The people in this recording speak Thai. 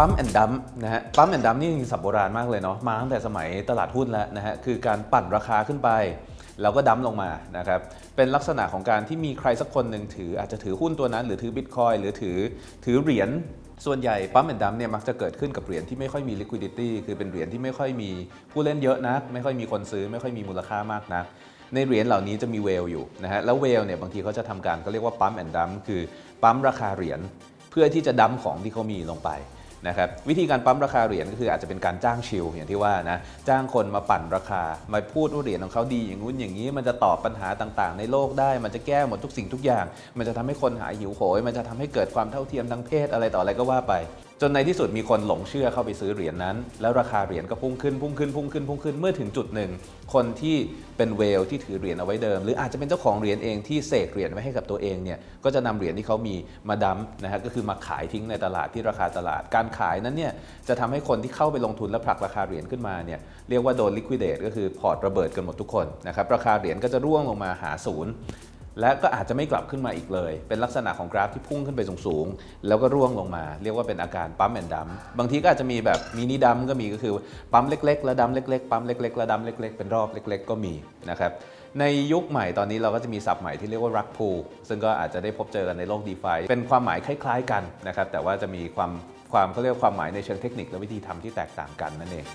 ปั๊มแอนดัมนะฮะปั๊มแอนดัมนี่จริงสับโบราณมากเลยเนาะมาตั้งแต่สมัยตลาดหุ้นแล้วนะฮะคือการปั่นราคาขึ้นไป แล้วก็ดั้มลงมานะครับเป็นลักษณะของการที่มีใครสักคนหนึ่งถืออาจจะถือหุ้นตัวนั้น หรือถือบิตคอยหรือถือถือเหรียญส่วนใหญ่ปั๊มแอนดัมเนี่ยมักจะเกิดขึ้นกับเหรียญที่ไม่ค่อยมี liquidity คือเป็นเหรียญที่ไม่ค่อยมีผู้เล่นเยอะนักไม่ค่อยมีคนซื้อไม่ค่อยมีมูลค่ามากนักในเหรียญเหล่านี้จะมีเวลอยู่นะฮะแล้วเวลเนี่ยบางทีเขาจะทำการเขาเรียกว่าปั๊มแอนดัมคือปั๊มราคาเหรียญเพื่อที่จะดัมของที่เขามีลงไป นะครับวิธีการปั๊มราคาเหรียญก็คืออาจจะเป็นการจ้างชิลอย่างที่ว่านะจ้างคนมาปั่นราคา มาพูดว่าเหรียญของเขาดีอย่างงู้นอย่างนี้ มันจะตอบปัญหาต่างๆ ในโลกได้มันจะแก้หมดทุกสิ่งทุกอย่าง มันจะทำให้คนหายหิวโหย มันจะทำให้เกิดความเท่าเทียมทางเพศอะไรต่ออะไรก็ว่าไป จนในที่สุดมีคนหลงเชื่อเข้าไปซื้อเหรียญนั้น แล้วราคาเหรียญก็พุ่งขึ้นพุ่งขึ้นพุ่งขึ้นพุ่งขึ้นเมื่อถึงจุดหนึ่ง คนที่เป็นเวลที่ถือเหรียญเอาไว้เดิม หรืออาจจะเป็นเจ้าของเหรียญเองที่เสกเหรียญไว้ให้กับตัวเองเนี่ยก็จะนำเหรียญที่เขามีมาดัมนะฮะก็คือมาขายทิ้งในตลาดที่ราคาตลาด การขายนั้นเนี่ยจะทำให้คนที่เข้าไปลงทุนและผลักราคาเหรียญขึ้นมาเนี่ยเรียกว่าโดนลิควิดเดตก็คือพอร์ตระเบิดกันหมดทุกคนนะครับราคาเหรียญก็จะร่วงลงมาหาศูนย์ และก็อาจจะไม่กลับขึ้นมาอีกเลย เป็นลักษณะของกราฟที่พุ่งขึ้นไปสูงๆ แล้วก็ร่วงลงมา เรียกว่าเป็นอาการปั๊มแอนดัมบางทีก็อาจจะมีแบบมินิดัมก็มีก็คือปั๊มเล็กๆ แล้วดัมเล็กๆ ปั๊มเล็กๆ แล้วดัมเล็กๆ เป็นรอบเล็ก ๆ ก็มีนะครับ ในยุคใหม่ตอนนี้เราก็จะมีศัพท์ใหม่ที่เรียกว่ารักพูซึ่งก็อาจจะได้พบเจอกันในโลก d e f าเป็นความหมายคล้าย ๆ กันนะครับ แต่ว่าจะมีความความเขาเรียกว่าความหมายในเชิงเทคนิคและวิธีทำที่แตกต่างกันนั่นเอง